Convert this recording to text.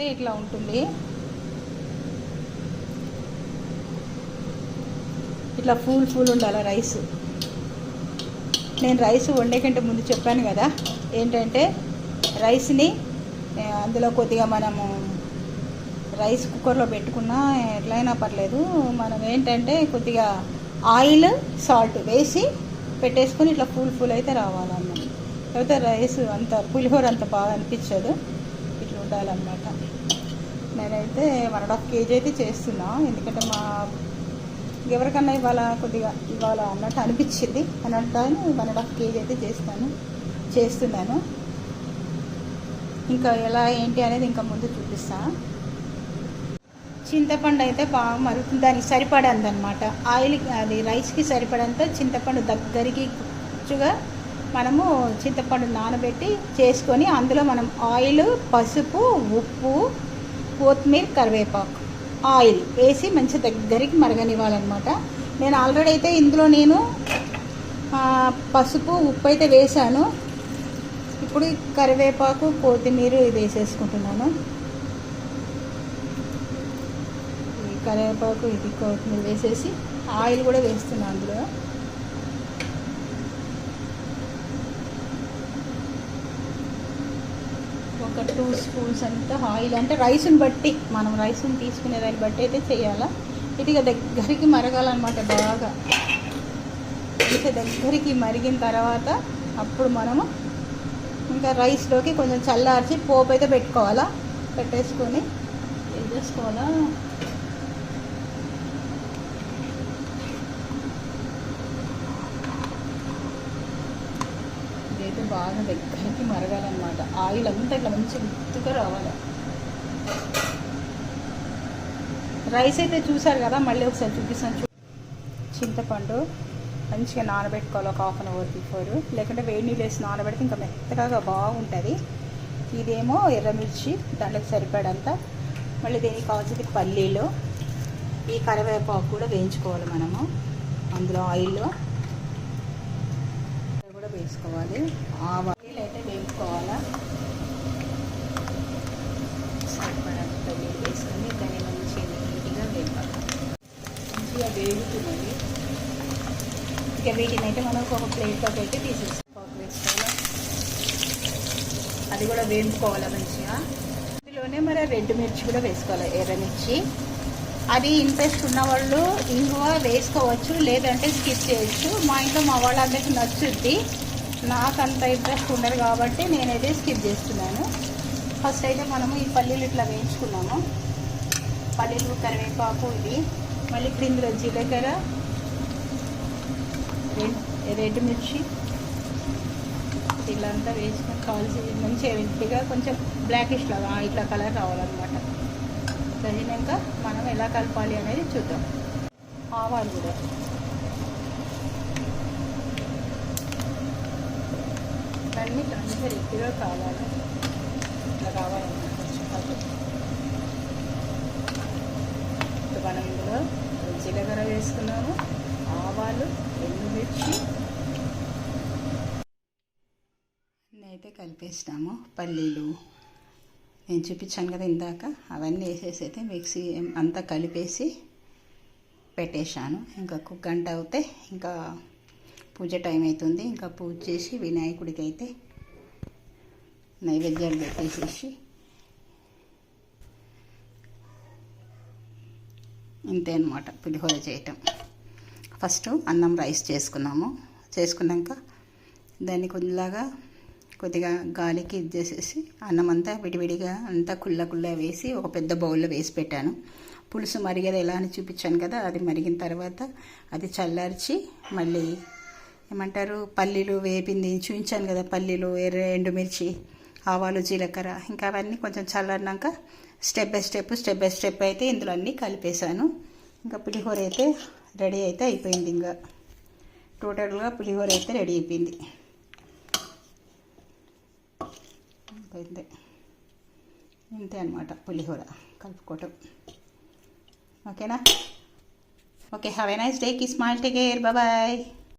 అయితే ఇట్లా ఉంటుంది. ఇట్లా ఫుల్ ఫుల్ ఉండాలి రైస్. నేను రైస్ వండే కంటే ముందు చెప్పాను కదా ఏంటంటే రైస్ని అందులో కొద్దిగా మనము రైస్ కుక్కర్లో పెట్టుకున్నా ఎట్లయినా పర్లేదు మనం ఏంటంటే కొద్దిగా ఆయిల్ సాల్ట్ వేసి పెట్టేసుకొని ఇట్లా ఫుల్ ఫుల్ అయితే రావాలన్నమాట. లేకపోతే రైస్ అంత పులిహోర అంత బాగా అనిపించదు. పదార్థాలన్నమాట నేనైతే వన్ అండ్ హాఫ్ కేజీ అయితే చేస్తున్నా. ఎందుకంటే మా ఎవరికన్నా ఇవాళ కొద్దిగా ఇవాళ అన్నట్టు అనిపించింది. అన్నట్టు వన్ అండ్ హాఫ్ కేజీ అయితే చేస్తాను చేస్తున్నాను. ఇంకా ఎలా ఏంటి అనేది ఇంకా ముందు చూపిస్తాను చింతపండు అయితే బాగా మరుగుతుంది. దానికి సరిపడందనమాట ఆయిల్ అది రైస్కి సరిపడంత చింతపండు దగ్గరికి కూర్చుగా మనము చింతపండు నానబెట్టి చేసుకొని అందులో మనం ఆయిల్ పసుపు ఉప్పు కొత్తిమీర కరివేపాకు ఆయిల్ వేసి మంచి దగ్గరికి మరగనివ్వాలన్నమాట. నేను ఆల్రెడీ అయితే ఇందులో నేను పసుపు ఉప్పు అయితే వేసాను ఇప్పుడు కరివేపాకు కొత్తిమీర ఇది వేసేసుకుంటున్నాను. కరివేపాకు ఇది కొత్తిమీర వేసేసి ఆయిల్ కూడా వేస్తున్నాను అందులో. ఒక టూ స్పూన్స్ అంతా ఆయిల్ అంటే రైస్ని బట్టి మనం రైస్ని తీసుకునే దాన్ని బట్టి అయితే చేయాలా? ఇది దగ్గరికి మరగాలన్నమాట బాగా. ఇంకా దగ్గరికి మరిగిన తర్వాత అప్పుడు మనము ఇంకా రైస్లోకి కొంచెం చల్లార్చి పోపు అయితే పెట్టుకోవాలా? పెట్టేసుకొని ఏం చేసుకోవాలా? బాగా దగ్గరికి మరగాలన్నమాట. ఆయిల్ అంతా ఇట్లా మంచి గుర్తుగా రావాలి. రైస్ అయితే చూసారు కదా మళ్ళీ ఒకసారి చూపిస్తాను. చూ చింతపండు మంచిగా నానబెట్టుకోవాలి ఒక హాఫ్ అన్ అవర్ బిఫోర్ లేకుంటే వేడి నీళ్ళు వేసి నానబెడితే ఇంకా మెత్తగా బాగుంటుంది. ఇదేమో ఎర్రమిర్చి దాంట్లోకి సరిపడంత. మళ్ళీ దీనికి కావాల్సింది పల్లీలు. ఈ కరివేపాకు కూడా వేయించుకోవాలి మనము అందులో ఆయిల్లో. వేసుకోవాలి ఆవాలు అయితే వేయించుకోవాలా సరిపడంత పల్లీలు వేసుకొని దాన్ని మంచిగా నీట్గా వేపాలి. మంచిగా వేగుతుంది. ఇక వీటిని అయితే మనం ఒక ప్లేట్లో పెట్టి తీసేసుకోవాలి వేసుకోవాలి? అది కూడా వేయించుకోవాలి మంచిగా? ఇందులోనే మరి రెడ్ మిర్చి కూడా వేసుకోవాలి ఎర్రమిర్చి అది ఇంట్రెస్ట్ ఉన్నవాళ్ళు ఇంగువ వేసుకోవచ్చు లేదంటే స్కిప్ చేయొచ్చు. మా ఇంట్లో మా వాళ్ళందరికీ నచ్చుద్ది. నాకు అంత ఇంట్రెస్ట్ ఉండదు కాబట్టి నేనైతే స్కిప్ చేస్తున్నాను. ఫస్ట్ అయితే మనము ఈ పల్లీలు ఇట్లా వేయించుకున్నాము. పల్లీలు కరివేపాకు ఇది మళ్ళీ ఇప్పుడు ఇందులో జీలకర్ర రెడ్ రెడ్ మిర్చి. ఇట్లంతా వేసుకొని కాల్చి మంచిగా వెంటిగా కొంచెం బ్లాకిష్ లాగా ఇట్లా కలర్ రావాలన్నమాట. తగినాక మనం ఎలా కలపాలి అనేది చూద్దాం. ఆవాలు కూడా. అన్ని మంచిగా ఎక్కువ కావాలి. ఇట్లా కావాలన్నమాట ఇప్పుడు మనం ఇందులో జీలకర్ర వేసుకున్నాము. ఆవాలు ఎండుమిర్చి. అయితే కలిపేసినాము. పల్లీలు. నేను చూపించాను కదా ఇందాక. అవన్నీ వేసేసి అయితే మిక్సీ అంతా కలిపేసి పెట్టేశాను. ఇంకా ఒక గంట అవుతే ఇంకా పూజ టైం అవుతుంది ఇంకా పూజ చేసి వినాయకుడికి అయితే నైవేద్యాలు పెట్టేసేసి ఇంతే అనమాట పులిహోర చేయటం. ఫస్ట్ అన్నం రైస్ చేసుకున్నాము. చేసుకున్నాక దాన్ని కొద్దిలాగా కొద్దిగా గాలికి ఇది చేసేసి అన్నం అంతా విడివిడిగా అంతా కుళ్ళ కుల్ల వేసి ఒక పెద్ద బౌల్లో వేసి పెట్టాను. పులుసు మరిగేది ఎలా అని చూపించాను కదా అది మరిగిన తర్వాత అది చల్లార్చి మళ్ళీ ఏమంటారు? పల్లీలు వేపింది. చూపించాను కదా పల్లీలు ఎర్ర ఎండుమిర్చి ఆవాలు జీలకర్ర. ఇంకా అవన్నీ కొంచెం చల్లన్నాక step by step step by step అయితే ఇందులో అన్నీ కలిపేశాను. ఇంకా పులిహోర అయితే రెడీ అయితే అయిపోయింది ఇంకా. టోటల్గా పులిహోర అయితే రెడీ అయిపోయింది. అయిపోయింది. ఇంతే అనమాట పులిహోర కలుపుకోవటం. ఓకేనా? Okay have a nice day keep smile take care bye